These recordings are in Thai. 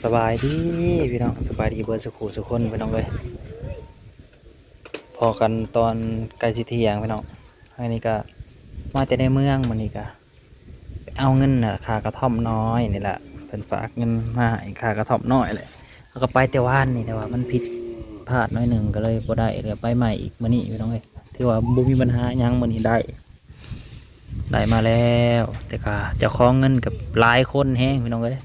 สบายดีพี่น้องสบายดีเบิร์สุขสุคนพี่น้องเลยพอกันตอนใกล้สิเที่ยงพี่น้องอันนี้ก็มาแต่ในเมืองมันนี่ก็เอาเงินนะคากระท่อมน้อยนี่แหละเพิ่นฝากเงินมาให้คากระท่อมน้อยเลยแล้วก็ไปแต่ว่านนี่แต่ว่ามันผิดพลาดน้อยหนึ่งก็เลยบ่ได้เลยไปใหม่อีกมื้อนี้พี่น้องเลยถือว่าบ่มีปัญหายังมื้อนี้ได้ได้มาแล้ว แต่ก็จะคล้องเงินกับหลายคนแห้งพี่น้องเอ้ย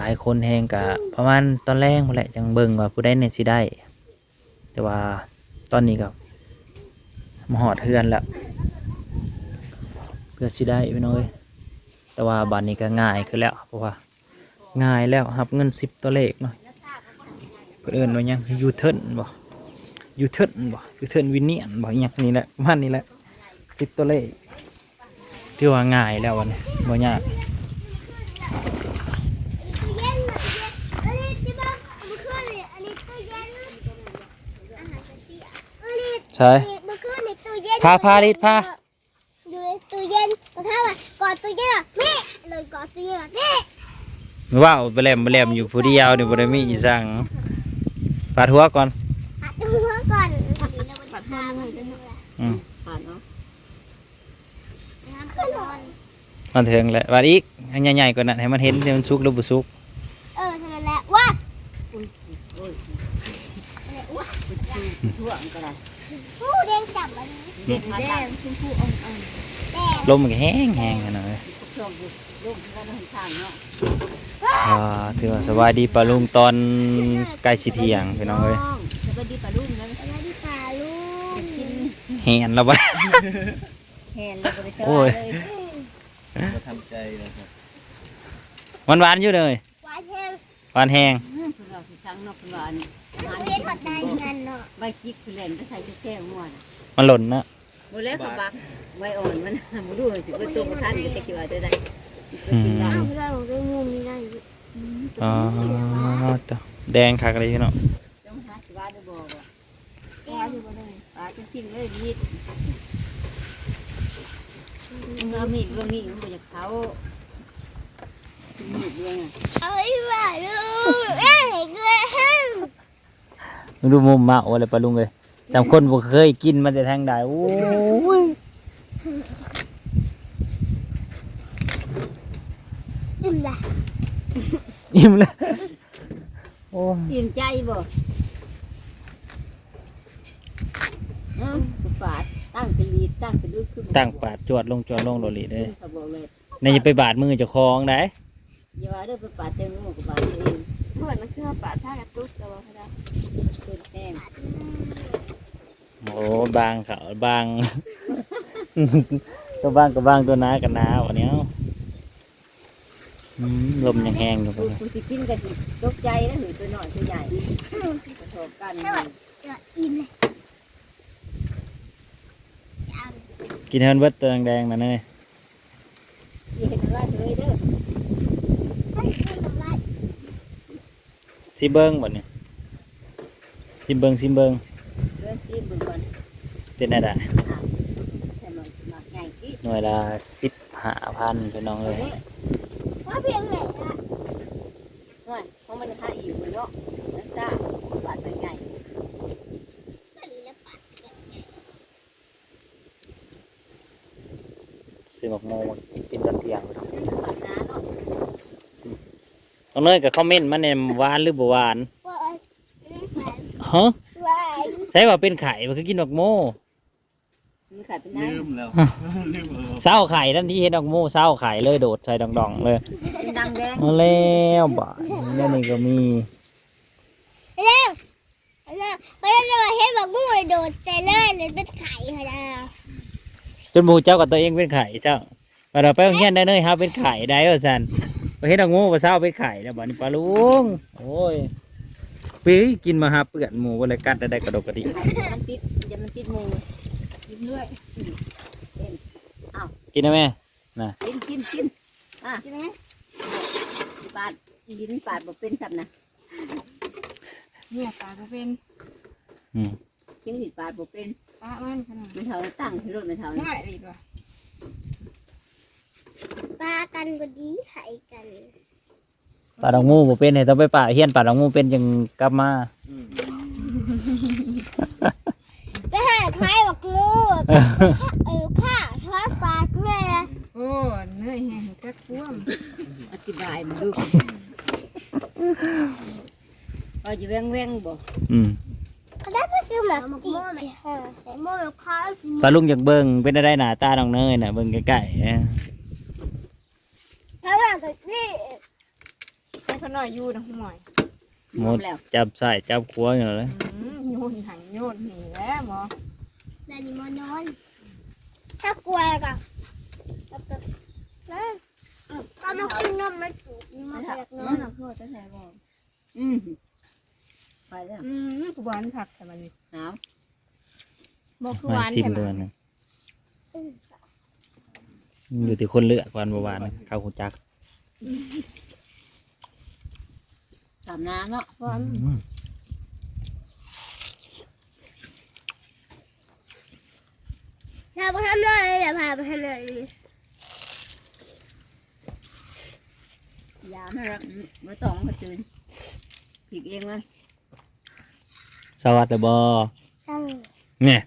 หลายคนแหงกะประมาณตอนแรกหมดแหละจังเบิ่งว่าผู้ได้เนี่ยสิได้ แต่ว่าตอนนี้ก็มาหอดเทือนแล้วเพื่อสิได้พี่น้องเอ้ยแต่ว่าบัดนี้ก็ง่ายขึ้นแล้วเพราะว่าง่ายแล้วรับเงินสิบตัวเลขเนาะเพื่นเอนว่ายังยูเทิร์นบ่ยูเทิร์นบ่ยูเทิร์นวินเนียนบ่อหยังนี่แหละประมันนี่แหละสิบตัวเลขถือว่าง่ายแล้ววันนี้บ่ยาก ตู้เย็นน่ะตู้เย็นอันนี้ที่บ้านเอามาขึ้นเลยอันนี้ตู้เย็นอาหารเปียกอันนี้ ใช่นี่มาขึ้นในตู้เย็นพาพาลิดพาอยู่ในตู้เย็นมาเข้ามาก่อนตู้เย็นอะแม่เลยก่อนตู้เย็นอะแม่ว้าวไปแหลมไปแหลมอยู่ผู้เดียวนี่บ่ได้มีอีสั่งปาดหัวก่อนหัดหัวก่อนหัดหัวเลยอืมผ่านเนาะน้ำก็นอนมันถึงแล้วบาดอีกให้ใหญ่ๆกว่านั้นให้มันเห็นว่ามันสุกหรือบ่สุกเออทำไมแหละว่าอุ้ยโอ้ยว่า ทั่วมันก็ได้ผู้เด้งจับอันนี้เด็กแดงชมพูอ่อนแดงลมมันก็แห้งแห้งขนาดนั้นๆช่วงอยู่ลูกก็ต้องทางเนาะอ่าถือว่าสบายดีปะลุงตอนใกล้สิเที่ยงพี่น้องเอ้ยจะไปดีปลาลุ่มนะสวัสดีค่ะลุงกินแห้งแล้วบ่แหนแล้วก็ไปเจอโอ้ยเลยก็ทำใจนะครับมันหวานอยู่เลยหวานแห้งหวานแห้ง คุณเราสิช่างเนาะคุณว่าอันหวานเฮ็ดหดใดนั่นเนาะใบจิกคือเล่นก็ใส่แช่ๆม่วมันหล่นนะบ่แล้วก็บักใบอ่อนมันบ่รู้สิบ่ตัวบ่ทันก็จะคิดว่าจะได้ก็กินได้อ้าวเราได้มุมนี้ได้อ๋อตัวแดงคักเลยพี่น้องต้องหาสิว่าได้บ่บ่ปลาอยู่บ่ได้ปลาจะกินเลยมีดมึงเอามีดเรื่องนี้มึงบ่อยากเขามีดเรื่องอะเอาไว้ว่าลุงเอ้ยเกลือแห้งมึง ดูมุมมาโอ้อะไรปะลุงเลยจำคนบ่เคยกินมันจะทางใดโอ้ยอิ่มละอิ่มเลยโอ้ยตื่นใจบ่เออปาดตั้งกะลีดตั้งกระดูกขึ้นตั้งปาดจวดลงจวดลงโดดลีเลยเขาบอกเลยในจะไปบาดมือเจะคลองได้อย่าว่าเด้อไปปาดเต็มหัวกับบาดตัวเองเหมือนมันคือปลาท่ากระตุกแต่ว่าเขาได้ตื่ นแน่นโอ้บางเขาบาง ตัวบางกับบางตัวหนากับหนาวันนี้เอาอืมลมยังแห้งอยู่กูปะกูสิกินกันสิตกใจนะหรือตัวน้อยตัวใหญ่กระทบกันเดี๋ยวอิ่มเลยจะเอากินให้มันเบิดตัวแดงๆนะเนยอย่าเห็นอะไรเลยเด้อให้กินกับไรซิเบิ้งบ่เนี่ย ซิเบิ้งซิเบิ้งเดินตีมือก่อนเป็นอะไรใส่หมอนหมักใหญ่กี่หน่วยละสิบห้าพันพี่น้องเลยว่าเพียงไหนละน้อยเพราะมันค่าอิ่มเนาะนั่นจ้าบาดใหญ่ก็ดีแล้วปัดซื้อหมกโมมากินเป็นตะเตียงพี่น้อง บาดน้าเนาะ น้องเนยกับคอมเมนต์มาเนี่ยหวานหรือบ่หวานว่าไอ้ ฮะว่าไอ้ใช่ว่าเป็นไข่มันคือกินดอกโมมีขายเป็นน้ลืมแล้วลืมเออเศร้าไข่ทันทีเห็นดอกโมเศร้าไข่เลยโดดใส่ดองๆเลยำเป็นดังแดงมาแล้วบ่ายนี่นี่ก็มีเร็วเร็วเพราะเราเห็นแบบงูเลยโดดใจเลยเลยเป็นไข่ค่ะจ้าจนหมูเจ้ากับตัวเองเป็นไข่เจ้าพอเราไปโรงเรียนได้เนยครับเป็นไข่ได้ว่าสันไปเห็นดอกโมว่าเศร้าเป็นไข่แล้วบ่นี่ปลาลุงโอ้ย ปีกินมาหาเปื่อนหมูบริกัดได้กระดกกระดิมันติดจะมันติดมือกินด้วยกินได้ไหมกินกินกินอะกินไหมปาดลิ้นปาดบ่เป็นสับนะเนี่ยปลาก็เป็นอืมกินลิ้นปาดบ่เป็นปลามันขนาดมันเท่าตั้งที่รถมันเท่านี้ง่ายดีกว่าปลากันก็ดีไข่กัน ป่าดอกงูบ่เป็นให้ต้องไปป่าเฮียนป่าดอกงูเป็นจังกลับมาไปหาใครบอกงูเออข้าทอดปลาแม่โอ้เหนื่อยแห้งจักท่วมอธิบายมันดูเอาจะแว่งแว่งๆบ่อืมเขาได้ไปคือแบบจีบไปหาแต่โมแบบเขาปลาลุงอยากเบิ่งเป็นได้หน้าตาน้องเนยน่ะเบิ่งใกล้ๆเอ้ยถ้าว่ากับนี่ให้ เขาหน่อยอยู่นะหน่อยหมดแล้วจับใส่จับขัวอยู่เลยอืมโยนถังโยนหนีแล้วหมอนาดิมานอน ถ้ากลัวกับแล้วก็นั่นตอนนั้นคุณนอนมาถูกมาอยากนอนพ่อจะใส่บ่อืมไปแล้วอืมกูหวานผักแต่มันนี่สาวบอกคือหมาวานชิมแต่เดือมันนหนึงอยู่ที่คนเลือกวันบ่หวานข้าวหูจัก สามน้ำเนาะหวานอืมพาไปทำเลยเดี๋ยวพาไปทำเลยยาไม่รักไม่ต้องมาตื่นผิดเองมันสวัสดีบ่ตั้งเนี่ย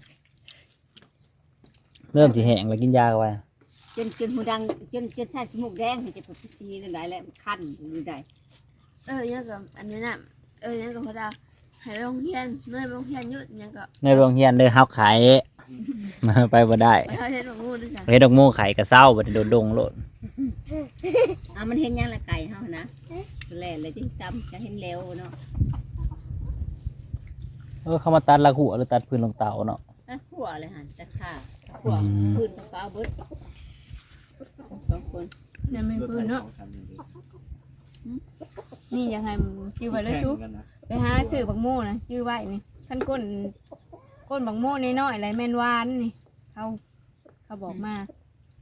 เริ่มสิแห้งแล้วกินยากันไว้จนจนหูดังจนจนใส่จมูกแดงจะเป็นพิธีนั่นได้แล้วคันอยู่ได้ เออเนี่ยกับอันนี้น่ะเออเนี่ยกับพระดาให้ไปโรงเรียนเมื่อยไปโรงเรียนหยุดเนี่ยก็ในโรงเรียนเด้อเฮาขาย ไปบ่ได้ไปเขาเห็นของงูด้วยจ้ะเฮ็ดดอกโม่ไข่กระเซ้าบ่ได้โดดดงโลดอะมันเห็นยังละไก่เฮานะแล่เลยที่จำจะเห็นแล้วเนาะเออเขามาตัดละหัวหรือตัดพื้นลงเตาเนาะตัดขัวเลยฮะตัดขาขัวพื้นกับฟ้าเบิดสองคนเนี่ยไม่พื้นเนาะ นี่ยังไงจื้อไว้เลยชูไปหาซื้อบักโม่นะจื้อไว้นี่ขั้นก้นก้นบักโม่น้อยๆอะไรแมนหวานนี่เขาเขาบอกมา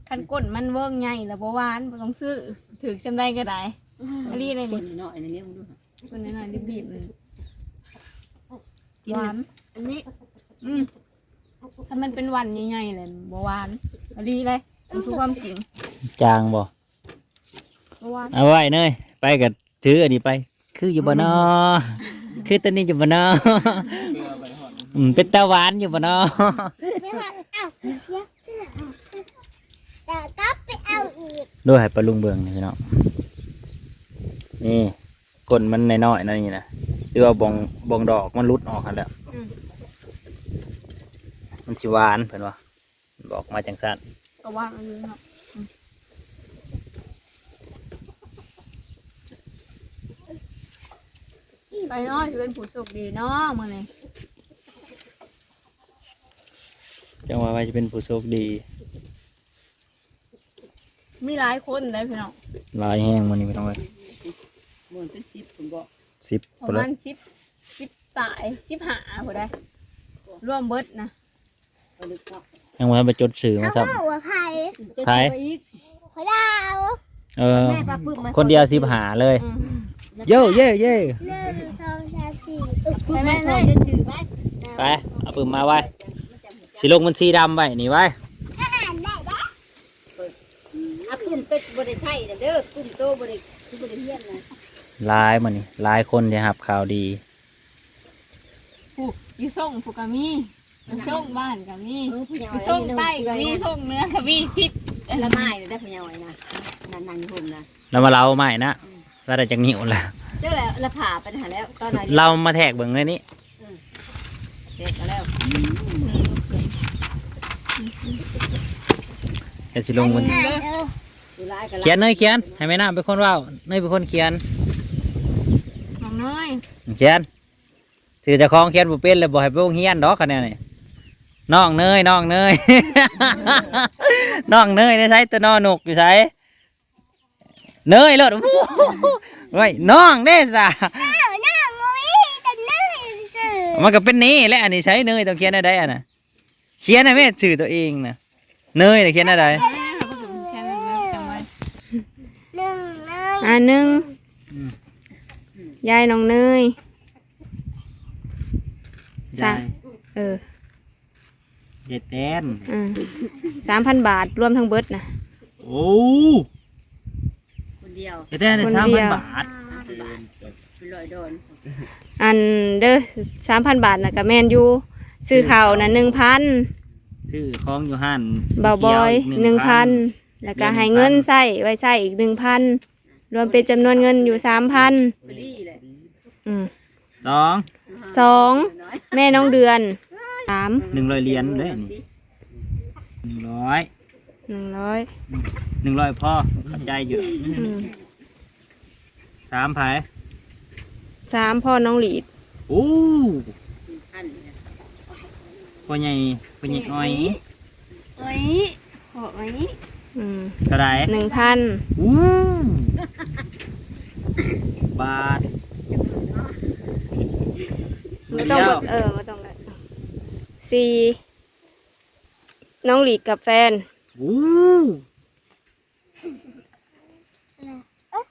ขั้นก้นมันเวิ้งใหญ่แล้วบ่หวานบ่ต้องซื้อถือจำได้ก็ได้อันนี้เลยคนี่นน้อยๆนี่มึงดูคนน้อยๆบีบๆมันกินหวานะนอันนี้อืมถ้ามันเป็นวันใหญ่ๆเลยบ่หวานอันนี้เลยมันคือความจริงจางบ่บ่หวานเอาไว้เนย ไปกับถืออันนี้ไป คืออยู่บ่นอคือตัวนี้อยู่บ่นออืมเป็นตาหวานอยู่บ่นอไม่ว่าเอ้าเสียเสื้อแต่ก็ไปเอาอีกด้วยให้ปลาลุงเบิ่งนี่พี่น้องนี่ก้นมันน้อยๆนั่นนี่นะหรือว่าบองบองดอกมันรุดออกกันแล้วมันสิหวานเพิ่นว่าบอกมาจังซั่นก็หวานอันนี้เนาะอืม ไปเนาะจะเป็นผู้โชคดีเนาะมื้อนี้จังว่าไว้จะเป็นผู้โชคดีมีหลายคนได้พี่น้องหลายแห้งมื้อนี้พี่น้องเอ้ยบนเป็นสิบผมบอกสิบประมาณ10 10ตาย15ผู้ใดรวมเบิดนะไปลึกเนาะยังว่าไปจดสื่อมาเขาซ้ำบอกว่าใครจะใคร ไปอีกเขาดาวเออ แม่ปลาปึ้มมาคนเดียวสิบหาเลย อืม เย้เย้เย้หนึ่งสองสามสี่เออปึ้มมาเลยจะถือไว้ไปเอาปืนมาไว้สีลงมันสีดำไว้นี่ไว้อ่านได้ได้อะปึ้มเต็กบริใช่เด้อปึ้มโตบริคือบริเฮียนนะหลายมันนี่หลายคนจะหับข่าวดีผู้อยู่ส่งผู้ก็มีอยู่ส่งบ้านก็มีเออพญาอยู่ส่งใต้ก็มีส่งเหนือก็มีทิศละไม้ได้พญาไว้นะนั่นนั่นผมนะแล้วมาเราใหม่นะ ว่าแต่จะหิวแล้วเจ้าแล้วละผ่าไปหาแล้วตอนไหนเรามาแทกเบิ่งเลยนี่เด็กแล้วเดี๋ยวสิลงมันอ่านเออดูร้ายกันเขียนเนยเขียนให้แม่น้าเป็นคนเว่าเนยเป็นคนเขียนน้องเนยเขียนสื่อเจะคล้าของเขียนบ่เป็นเลยบ่ให้ไปโรงเรียนดอกคะแนนนี่น้องเนยน้องเนย น้องเนยได้ใช้ตัวน้อนกอยู่ใช้ เนยเลยโอ้โหเฮ้ยน้องเด้จ้ะอ้าวหน้ามุ้ยแต่หน้าสื่อมันก็เป็นนี่แหละอันนี้ใช้เนยต้องเขียนอะไรอะนะเขียนให้แม่สื่อตัวเองนะเนยน่ะเขียนอะไรแม่เขาก็ถึงแค่นั้นนะจำไว้หนึ่งเลยอ่าหนึ่งยายน้องเนยจ้ะเออเจ็ดแตนอืมสามพันบาทรวมทั้งเบิดนะโอ้คน เดียวเจ็ดแตนคนสามเดีพันยวบาทพอยโดนอันเด้อสามพันบาทนะกับแมนยูซื้อข้าวนะหนึ่งพันชื่อของอยู่ห้านเบาบอยหนึ่งพันแล้วก็ให้เงินใส่ไว้ใส่อีกหนึ่งพันรวมเป็นจำนวนเงินอยู่สามพันพอดีเลยอืมสองสองแม่น้องเดือนสามหนึ่งร้อยเหรียญเลยนี่หนึ่งร้อย หนึ่งร้อยหนึ่งร้อยพ่อเข้าใจอยู่อืมสามไผสามพ่อน้องหลีดโอ้อันพ่อใหญ่พ่อใหญ่อ้อยเอ้ยโอ้ยอืมเท่าไหรหนึ่งพันอู้บาทไม่ต้องเดียวเออไม่ต้องเลยสี่น้องหลีดกับแฟน อู้เอ้ยเอ้ย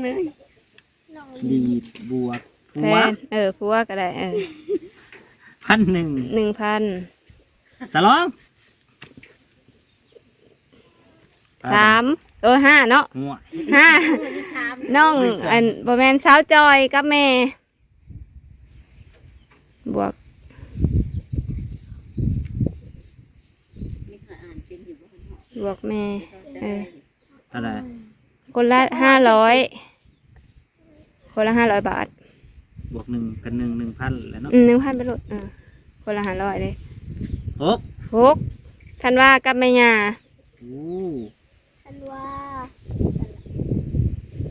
หนึ่งน้องดีดบวกแฟหัวนเออผัวก็ได้เออพันหนึ่งหนึ่งพันสลองสามเออห้าเนาะหัวห้าที่สามน้องอันบอแมนสาวจอยกับแม่บวก นี่ก็อ่านเป็นอยู่ บ่บวกแม่เออเท่าไหรคนละห้าร้อยคนละห้าร้อยบาทบวกหนึ่งกันหนึ่งหนึ่งพันแล้วเนาะอืมหนึ่งพันไปโหลดเออคนละห้าร้อยเลยหกหกท่านว่ากับแม่ยาอู้ฉันว่า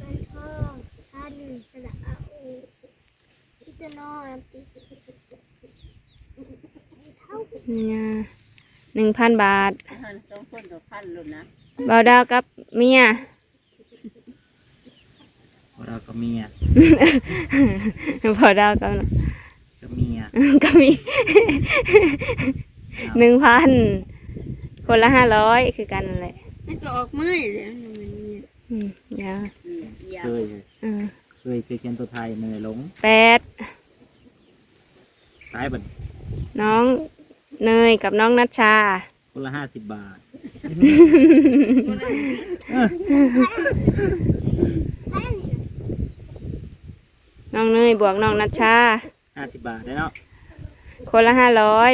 มันพ่อท่านสละอาอูพิจารณาติเท่าแม่ยาหนึ่งพันบาทสอง คนต่อพันลุ้นนะเบาดาวกับเมียเราก็เมียเบาดาวกับก็เมียก็มีหนึ่งพันคนละห้าร้อยคือกันนั่นแหละมันก็ออกไม่เลยมันมีอืมเดี๋ยวอืมยาเควยอืมเคยเคยเขียนตัวไทยเนยหลงแปดตายบัดน้องเนยกับน้องนัชชาคนละห้าสิบบาท น้องเนยบวกน้องนัชชาห้าสิบบาทได้เนาะคนละห้าร้อย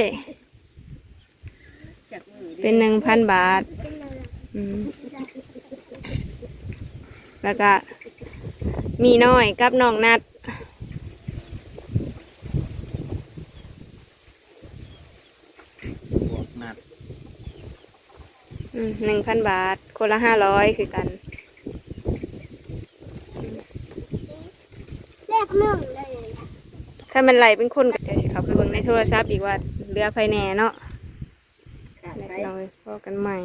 จากมือเป็นหนึ่งพันบาทเป็นอะไรอืมแล้วก็มีน้อยกับน้องนัด บวกนัด หนึ่งพันบาท คนละห้าร้อยคือกัน เลขหนึ่งเลยถ้ามันไหลเป็นคนก็เดี๋ยวสิเขาไปเบิ่งในโทรศัพท์อีกว่าเรือไฟแน่เนาะขาดแล้วไปเราพอกันใหม่